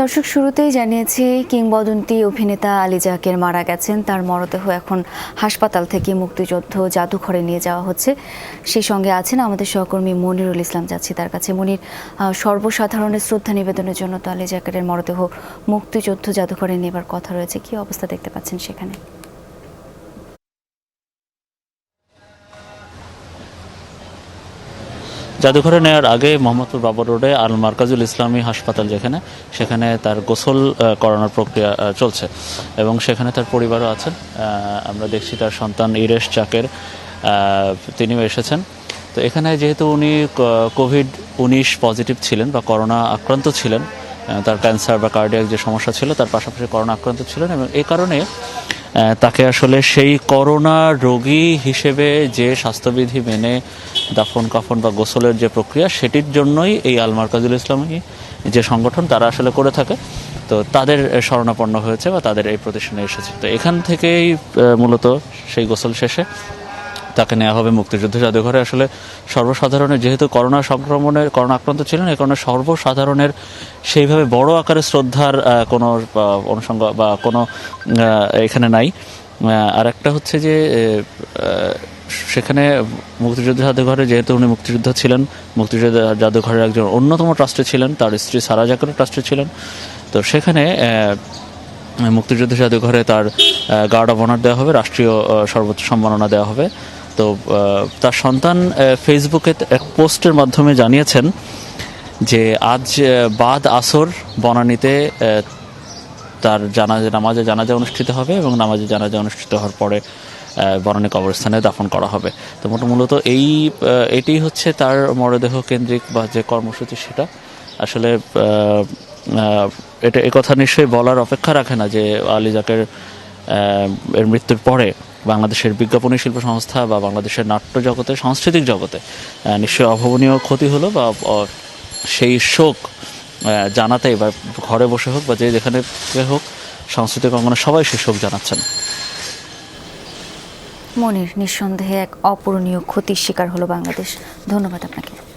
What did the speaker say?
দর্শক, শুরুতেই জানিয়েছি, কিংবদন্তি অভিনেতা আলী জাকের মারা গেছেন। তার মরদেহ এখন হাসপাতাল থেকে মুক্তিযুদ্ধ জাদুঘরে নিয়ে যাওয়া হচ্ছে। সেই সঙ্গে আছেন আমাদের সহকর্মী মনিরুল ইসলাম যাচ্ছি তার কাছে। মনির সর্বসাধারণের শ্রদ্ধা নিবেদনের জন্য তো আলী জাকের মরদেহ মুক্তিযুদ্ধ জাদুঘরে নেবার কথা রয়েছে। কি অবস্থা দেখতে পাচ্ছেন সেখানে? জাদুঘরে নেওয়ার আগে মোহাম্মদপুর বাবর রোডে আল মার্কাজুল ইসলামী হাসপাতাল যেখানে, সেখানে তার গোসল করানোর প্রক্রিয়া চলছে এবং সেখানে তার পরিবারও আছেন। আমরা দেখছি তার সন্তান ইরেশ চাকের তিনিও এসেছেন। তো এখানে যেহেতু উনি কোভিড উনিশ পজিটিভ ছিলেন বা করোনা আক্রান্ত ছিলেন তার ক্যান্সার বা কার্ডিয়াক যে সমস্যা ছিল, তার পাশাপাশি করোনা আক্রান্ত ছিলেন এবং এই কারণে তাকে আসলে সেই করোনা রোগী হিসেবে যে স্বাস্থ্যবিধি মেনে দাফন, কাফন বা গোসলের যে প্রক্রিয়া, সেটির জন্যই এই আল মার্কাজুল ইসলামী যে সংগঠন, তারা আসলে করে থাকে। তো তাদের শরণাপন্ন হয়েছে বা তাদের এই প্রতিষ্ঠানে এসেছে। তো এখান থেকেই মূলত সেই গোসল শেষে তাকে নেওয়া হবে মুক্তিযুদ্ধ জাদুঘরে। আসলে সর্বসাধারণের, যেহেতু করোনা সংক্রমণের, করোনা আক্রান্ত ছিলেন এই কারণে সর্বসাধারণের সেইভাবে বড় আকারে শ্রদ্ধার কোনো অনুষঙ্গ বা কোনো এখানে নাই। আর একটা হচ্ছে যে সেখানে মুক্তিযুদ্ধ জাদুঘরে, যেহেতু উনি মুক্তিযুদ্ধ ছিলেন, মুক্তিযুদ্ধ জাদুঘরের একজন অন্যতম ট্রাস্টে ছিলেন, তার স্ত্রী সারা জাকেরও ট্রাস্টে ছিলেন। তো সেখানে মুক্তিযুদ্ধ জাদুঘরে তার গার্ড অব অনার দেওয়া হবে, রাষ্ট্রীয় সর্বোচ্চ সম্মাননা দেওয়া হবে। তো তার সন্তান ফেসবুকে এক পোস্টের মাধ্যমে জানিয়েছেন যে আজ বাদ আসর বনানীতে তার জানাজা নামাজে জানাজা অনুষ্ঠিত হবে এবং নামাজে জানাজা অনুষ্ঠিত হওয়ার পরে বনানী কবরস্থানে দাফন করা হবে। তো মূলত এই এটি হচ্ছে তার মরদেহ কেন্দ্রিক বা যে কর্মসূচি সেটা। আসলে এটা কথা নিশ্চয়ই বলার অপেক্ষা রাখে না যে আলী জাকের এর মৃত্যুর পরে। বাংলাদেশের বিজ্ঞাপনী শিল্প সংস্থা বা বাংলাদেশের নাট্য জগতে, সাংস্কৃতিক জগতে নিশ্চয়ই অভাবনীয় ক্ষতি হলো বা সেই শোক জানাতেই বা ঘরে বসে হোক বা যে যেখানে হোক, সাংস্কৃতিক অঙ্গনে সবাই সেই শোক জানাচ্ছেন। মনির, নিঃসন্দেহে এক অপূরণীয় ক্ষতির শিকার হলো বাংলাদেশ। ধন্যবাদ আপনাকে।